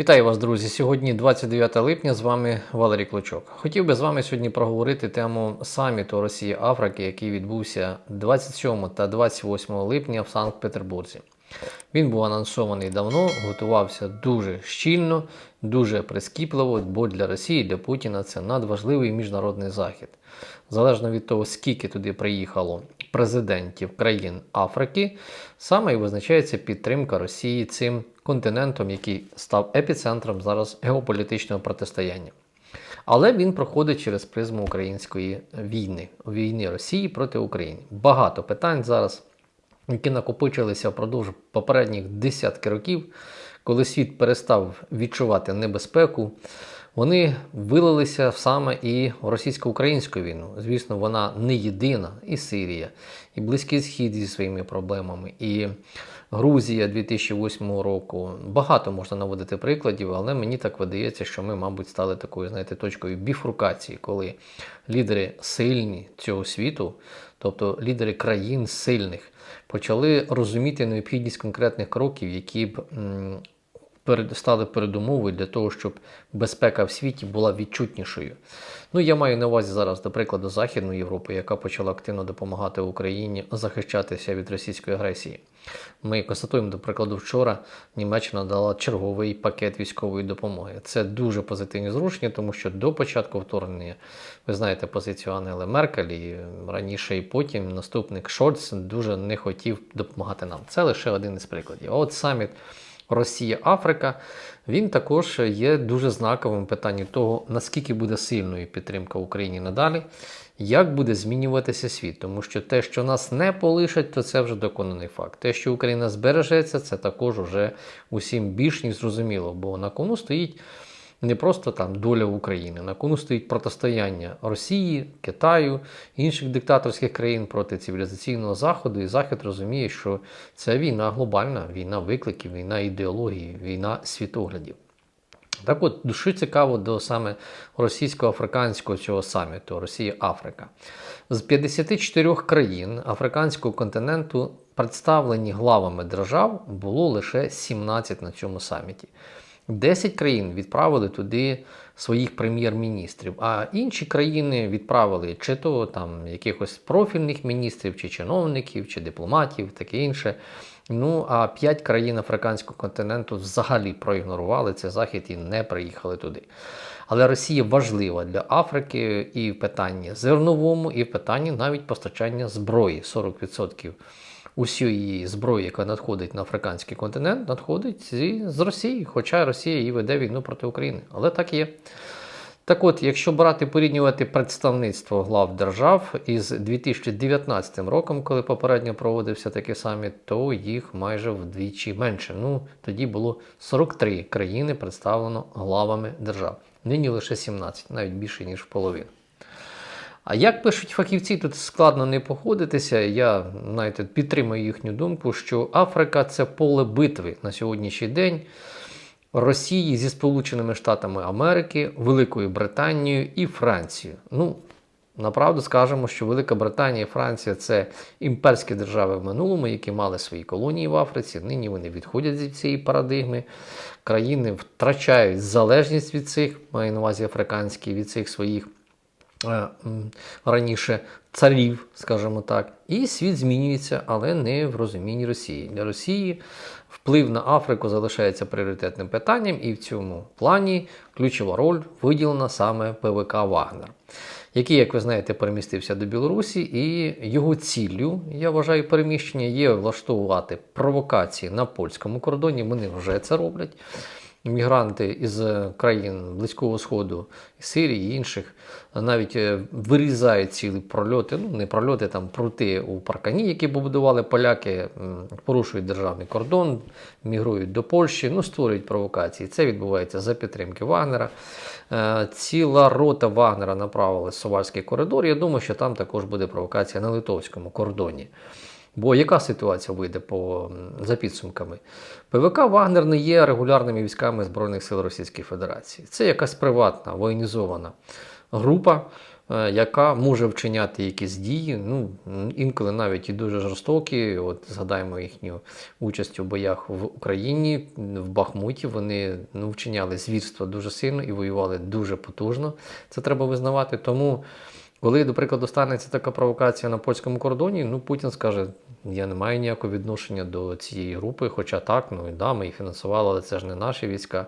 Вітаю вас, друзі! Сьогодні 29 липня. З вами Валерій Клочок. Хотів би з вами сьогодні проговорити тему саміту Росії Африки, який відбувся 27 та 28 липня в Санкт-Петербурзі. Він був анонсований давно, готувався дуже щільно, дуже прискіпливо, бо для Росії, для Путіна це надважливий міжнародний захід. Залежно від того, скільки туди приїхало президентів країн Африки, саме і визначається підтримка Росії цим континентом, який став епіцентром зараз геополітичного протистояння. Але він проходить через призму української війни, війни Росії проти України. Багато питань зараз, які накопичилися впродовж попередніх десятки років, коли світ перестав відчувати небезпеку. Вони вилилися саме і в російсько-українську війну. Звісно, вона не єдина, і Сирія, і Близький Схід зі своїми проблемами, і Грузія 2008 року. Багато можна наводити прикладів, але мені так видається, що ми, мабуть, стали такою, знаєте, точкою біфрукації, коли лідери сильні цього світу, тобто лідери країн сильних, почали розуміти необхідність конкретних кроків, які б стали передумовою для того, щоб безпека в світі була відчутнішою. Ну, я маю на увазі зараз, до прикладу, Західну Європу, яка почала активно допомагати Україні захищатися від російської агресії. Ми констатуємо, до прикладу, вчора Німеччина дала черговий пакет військової допомоги. Це дуже позитивні зрушення, тому що до початку вторгнення, ви знаєте позицію Ангели Меркель, і раніше і потім наступник Шольц дуже не хотів допомагати нам. Це лише один із прикладів. А от саміт Росія-Африка, він також є дуже знаковим питанням того, наскільки буде сильною підтримка Україні надалі, як буде змінюватися світ. Тому що те, що нас не полишать, то це вже доконаний факт. Те, що Україна збережеться, це також уже усім більш ніж зрозуміло, бо на кону стоїть не просто там доля України. На кону стоїть протистояння Росії, Китаю, інших диктаторських країн проти цивілізаційного заходу. І Захід розуміє, що це війна глобальна, війна викликів, війна ідеології, війна світоглядів. Так от, дуже цікаво до саме російсько-африканського цього саміту Росія-Африка. З 54 країн африканського континенту представлені главами держав було лише 17 на цьому саміті. 10 країн відправили туди своїх прем'єр-міністрів, а інші країни відправили чи то там якихось профільних міністрів, чи чиновників, чи дипломатів, таке інше. Ну а 5 країн африканського континенту взагалі проігнорували цей захід і не приїхали туди. Але Росія важлива для Африки і в питанні зерновому, і в питанні навіть постачання зброї. 40% усієї зброї, яка надходить на африканський континент, надходить з Росії, хоча Росія і веде війну проти України. Але так є. Так от, якщо брати порівнювати представництво глав держав із 2019 роком, коли попередньо проводився такий саміт, то їх майже вдвічі менше. Ну, тоді було 43 країни представлено главами держав. Нині лише 17, навіть більше, ніж в половину. А як пишуть фахівці, тут складно не походитися. Я знаєте, підтримую їхню думку, що Африка це поле битви на сьогоднішній день Росії зі Сполученими Штатами Америки, Великою Британією і Францією. Ну, направду скажемо, що Велика Британія і Франція це імперські держави в минулому, які мали свої колонії в Африці. Нині вони відходять від цієї парадигми. Країни втрачають залежність від цих, маю на увазі африканські, від цих своїх раніше царів, скажімо так, і світ змінюється, але не в розумінні Росії. Для Росії вплив на Африку залишається пріоритетним питанням, і в цьому плані ключова роль виділена саме ПВК Вагнер, який, як ви знаєте, перемістився до Білорусі, і його ціллю, я вважаю, переміщення є влаштовувати провокації на польському кордоні. Вони вже це роблять. Мігранти із країн Близького Сходу, Сирії і інших навіть е, вирізають цілі прольоти, ну не прольоти, там прути у паркані, які побудували поляки, порушують державний кордон, мігрують до Польщі, ну створюють провокації. Це відбувається за підтримки Вагнера. Е, Ціла рота Вагнера направила в Совальський коридор. Я думаю, що там також буде провокація на литовському кордоні. Бо яка ситуація вийде по, за підсумками? ПВК Вагнер не є регулярними військами Збройних сил Російської Федерації. Це якась приватна, воєнізована група, е, яка може вчиняти якісь дії, ну інколи навіть і дуже жорстокі. От згадаємо їхню участь у боях в Україні, в Бахмуті. Вони ну, вчиняли звірства дуже сильно і воювали дуже потужно. Це треба визнавати. Тому. Коли, до прикладу, станеться така провокація на польському кордоні, ну Путін скаже: я не маю ніякого відношення до цієї групи, хоча так, ну і да, ми їх фінансували, але це ж не наші війська.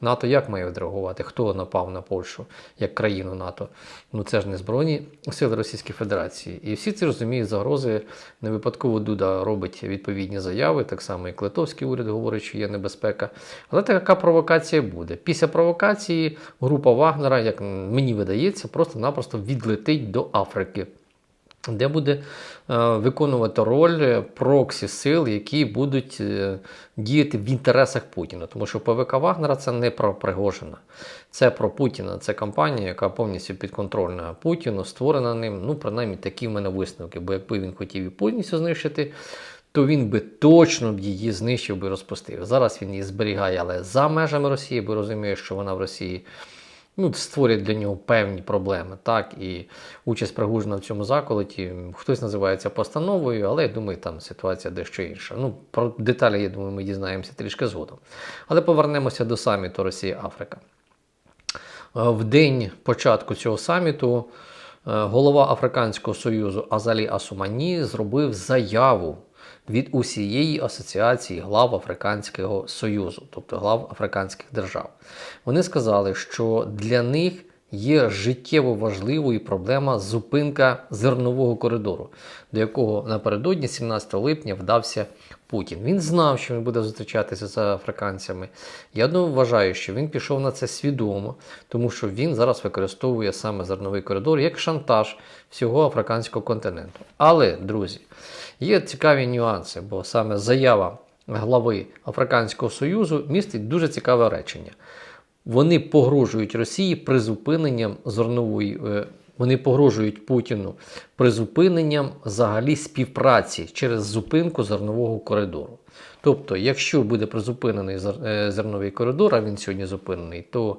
НАТО як має відреагувати? Хто напав на Польщу як країну НАТО? Ну це ж не Збройні сили Російської Федерації. І всі ці розуміють загрози. Не випадково Дуда робить відповідні заяви, так само і Литовський уряд говорить, що є небезпека. Але така провокація буде. Після провокації група Вагнера, як мені видається, просто-напросто відлетить до Африки де буде е, виконувати роль проксі сил, які будуть е, діяти в інтересах Путіна. Тому що ПВК Вагнера це не про Пригожина, це про Путіна. Це компанія, яка повністю підконтрольна Путіну, створена ним. Ну, принаймні, такі в мене висновки. Бо якби він хотів і повністю знищити. То він би точно б її знищив би розпустив. Зараз він її зберігає, але за межами Росії, бо розуміє, що вона в Росії ну, створять для нього певні проблеми. Так, І участь Пригужина в цьому заколоті, хтось називає це постановою, але я думаю, там ситуація дещо інша. Ну, Про деталі, я думаю, ми дізнаємося трішки згодом. Але повернемося до саміту Росія-Африка. Е, в день початку цього саміту е, голова Африканського Союзу Азалі Асумані зробив заяву від усієї асоціації глав Африканського Союзу, тобто глав африканських держав. Вони сказали, що для них є життєво важливою проблема зупинка зернового коридору, до якого напередодні, 17 липня, вдався Путін. Він знав, що він буде зустрічатися з африканцями. Я вважаю, що він пішов на це свідомо, тому що він зараз використовує саме зерновий коридор як шантаж всього африканського континенту. Але, друзі, є цікаві нюанси, бо саме заява глави Африканського Союзу містить дуже цікаве речення. Вони погрожують Росії призупиненням зернової. Е, вони погрожують Путіну призупиненням взагалі співпраці через зупинку зернового коридору. Тобто, якщо буде призупинений е, зерновий коридор, а він сьогодні зупинений, то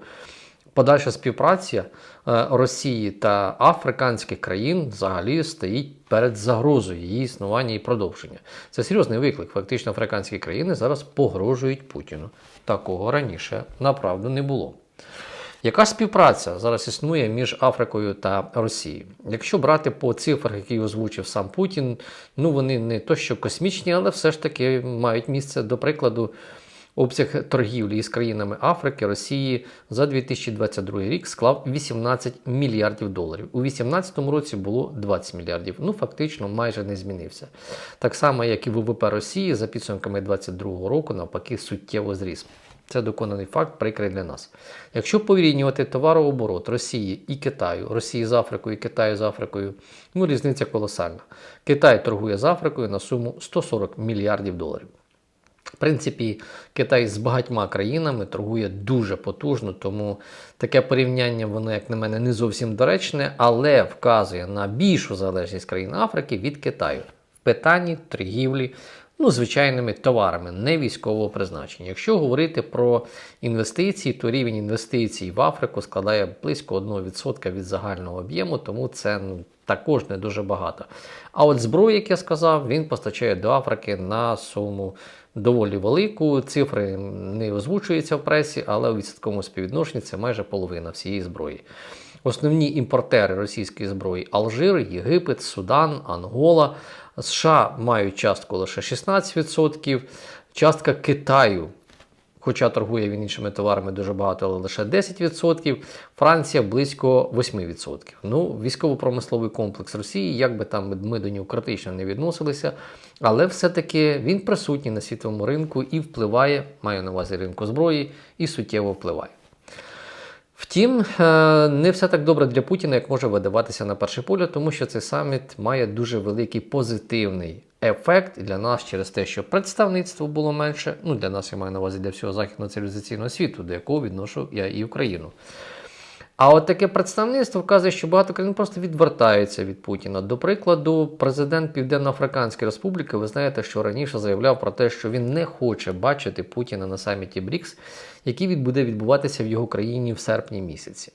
подальша співпраця е, Росії та африканських країн взагалі стоїть перед загрозою її існування і продовження. Це серйозний виклик. Фактично, африканські країни зараз погрожують Путіну. Такого раніше направду не було. Яка співпраця зараз існує між Африкою та Росією? Якщо брати по цифрах, які озвучив сам Путін, ну вони не то що космічні, але все ж таки мають місце, до прикладу, обсяг торгівлі із країнами Африки, Росії за 2022 рік склав 18 мільярдів доларів. У 2018 році було 20 мільярдів. Ну, фактично, майже не змінився. Так само, як і ВВП Росії за підсумками 2022 року, навпаки, суттєво зріс. Це доконаний факт, прикрий для нас. Якщо порівнювати товарооборот Росії і Китаю, Росії з Африкою Китаю з Африкою, ну різниця колосальна. Китай торгує з Африкою на суму 140 мільярдів доларів. В принципі, Китай з багатьма країнами торгує дуже потужно, тому таке порівняння, воно, як на мене, не зовсім доречне, але вказує на більшу залежність країн Африки від Китаю. В питанні торгівлі ну, звичайними товарами, не військового призначення. Якщо говорити про інвестиції, то рівень інвестицій в Африку складає близько 1% від загального об'єму, тому це ну, також не дуже багато. А от зброю, як я сказав, він постачає до Африки на суму. Доволі велику, цифри не озвучуються в пресі, але у відсотковому співвідношенні це майже половина всієї зброї. Основні імпортери російської зброї Алжир, Єгипет, Судан, Ангола. США мають частку лише 16%, частка Китаю. Хоча торгує він іншими товарами дуже багато, але лише 10%, Франція близько 8%. Ну, військово-промисловий комплекс Росії, як би там ми до нього критично не відносилися, але все-таки він присутній на світовому ринку і впливає, маю на увазі ринку зброї, і суттєво впливає. Втім, е, не все так добре для Путіна, як може видаватися на перший погляд, тому що цей саміт має дуже великий позитивний ефект для нас через те, що представництво було менше. Ну, для нас я маю на увазі для всього західного цивілізаційного світу, до якого відношу я і Україну. А от таке представництво вказує, що багато країн просто відвертаються від Путіна. До прикладу, президент Південно-Африканської Республіки, ви знаєте, що раніше заявляв про те, що він не хоче бачити Путіна на саміті БРІКС, який буде відбуватися в його країні в серпні місяці.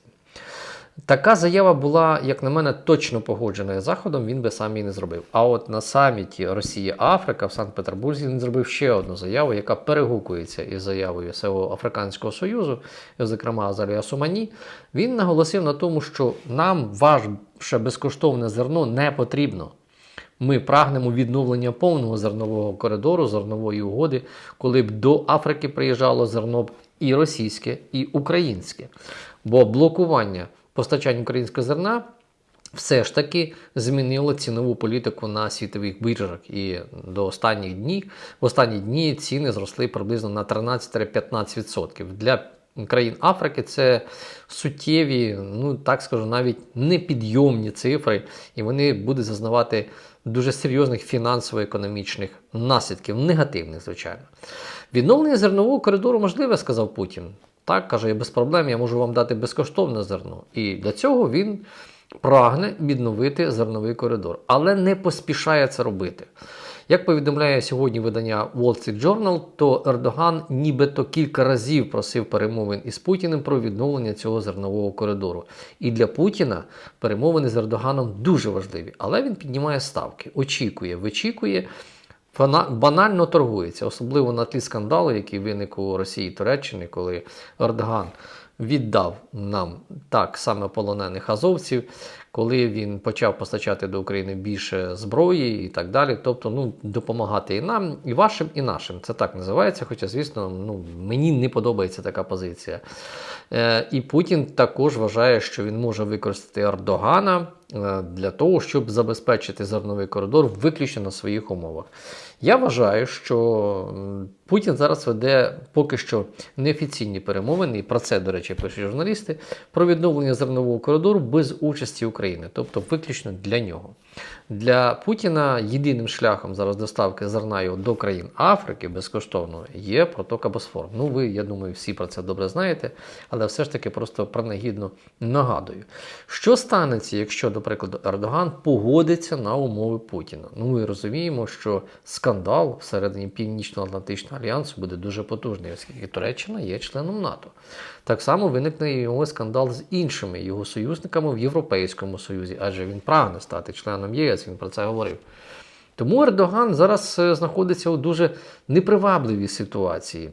Така заява була, як на мене, точно погоджена заходом, він би сам її не зробив. А от на саміті Росія-Африка в Санкт-Петербурзі він зробив ще одну заяву, яка перегукується із заявою СЕО Африканського Союзу, зокрема Азалія Сумані. Він наголосив на тому, що нам ваше безкоштовне зерно не потрібно. Ми прагнемо відновлення повного зернового коридору, зернової угоди, коли б до Африки приїжджало зерно б і російське, і українське. Бо блокування постачання українського зерна все ж таки змінило цінову політику на світових біржах. І до останніх днів, в останні дні ціни зросли приблизно на 13-15%. Для країн Африки це суттєві, ну так скажу, навіть непідйомні цифри, і вони будуть зазнавати дуже серйозних фінансово-економічних наслідків, негативних, звичайно. Відновлення зернового коридору можливе, сказав Путін. Так, каже, я без проблем, я можу вам дати безкоштовне зерно. І для цього він прагне відновити зерновий коридор, але не поспішає це робити. Як повідомляє сьогодні видання Wall Street Journal, то Ердоган нібито кілька разів просив перемовин із Путіним про відновлення цього зернового коридору. І для Путіна перемовини з Ердоганом дуже важливі, але він піднімає ставки, очікує, вичікує. Банально торгується, особливо на тлі скандалу, який виник у Росії і Туреччині, коли Ердоган віддав нам так саме полонених азовців, коли він почав постачати до України більше зброї і так далі. Тобто, ну, допомагати і нам, і вашим, і нашим. Це так називається. Хоча, звісно, ну, мені не подобається така позиція. Е, І Путін також вважає, що він може використати Ердогана е, для того, щоб забезпечити зерновий коридор виключно на своїх умовах. Я вважаю, що Путін зараз веде поки що неофіційні перемовини, і про це, до речі, пишуть журналісти, про відновлення зернового коридору без участі України, тобто виключно для нього. Для Путіна єдиним шляхом зараз доставки зерна його до країн Африки безкоштовно є протока Босфор. Ну, ви, я думаю, всі про це добре знаєте, але все ж таки просто принагідно нагадую. Що станеться, якщо, до прикладу, Ердоган погодиться на умови Путіна? Ну, ми розуміємо, що скандал всередині Північно-Атлантичного альянсу буде дуже потужний, оскільки Туреччина є членом НАТО. Так само виникне його скандал з іншими його союзниками в Європейському Союзі, адже він прагне стати членом ЄС, він про це говорив. Тому Ердоган зараз е, знаходиться у дуже непривабливій ситуації.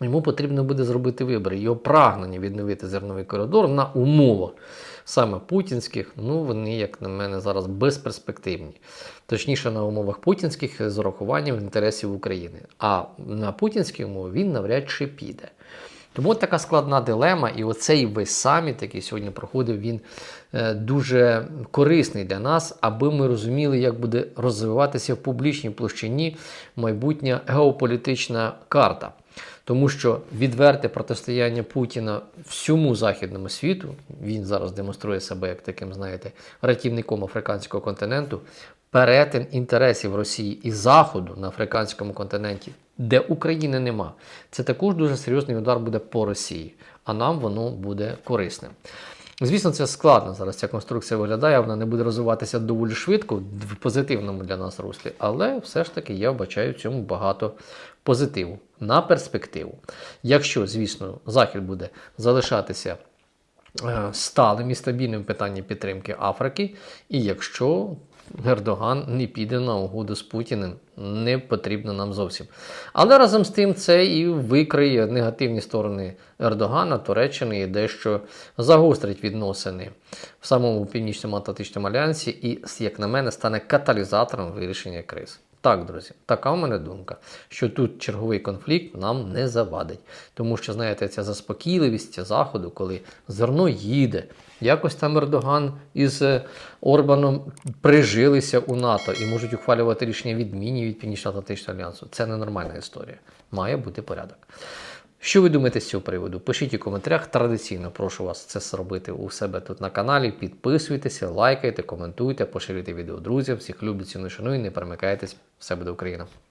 Йому потрібно буде зробити вибір. Його прагнення відновити зерновий коридор на умовах саме путінських, ну вони, як на мене, зараз безперспективні. Точніше, на умовах путінських з урахуванням інтересів України. А на путінські умови він навряд чи піде. Тому така складна дилема, і оцей весь саміт, який сьогодні проходив, він е, дуже корисний для нас, аби ми розуміли, як буде розвиватися в публічній площині майбутня геополітична карта. Тому що відверте протистояння Путіна всьому західному світу, він зараз демонструє себе як таким, знаєте, рятівником африканського континенту, перетин інтересів Росії і Заходу на африканському континенті, де України нема. Це також дуже серйозний удар буде по Росії, а нам воно буде корисним. Звісно, це складно зараз. Ця конструкція виглядає, вона не буде розвиватися доволі швидко в позитивному для нас руслі, але все ж таки я вбачаю в цьому багато позитиву на перспективу. Якщо, звісно, Захід буде залишатися е, сталим і стабільним в питанні підтримки Африки, і якщо Ердоган не піде на угоду з Путіним, не потрібно нам зовсім. Але разом з тим це і викриє негативні сторони Ердогана, Туреччини і дещо загострить відносини в самому північному Атлантичному альянсі і, як на мене, стане каталізатором вирішення криз. Так, друзі, така в мене думка, що тут черговий конфлікт нам не завадить. Тому що, знаєте, ця заспокійливість заходу, коли зерно їде, якось там Ердоган із е, Орбаном прижилися у НАТО і можуть ухвалювати рішення відмінні від Північно-Атлантичного альянсу. Це ненормальна історія. Має бути порядок. Що ви думаєте з цього приводу? Пишіть у коментарях. Традиційно прошу вас це зробити у себе тут на каналі. Підписуйтеся, лайкайте, коментуйте, поширюйте відео друзям. Всіх люблю, ціну шаную, не перемикайтесь. Все буде Україна!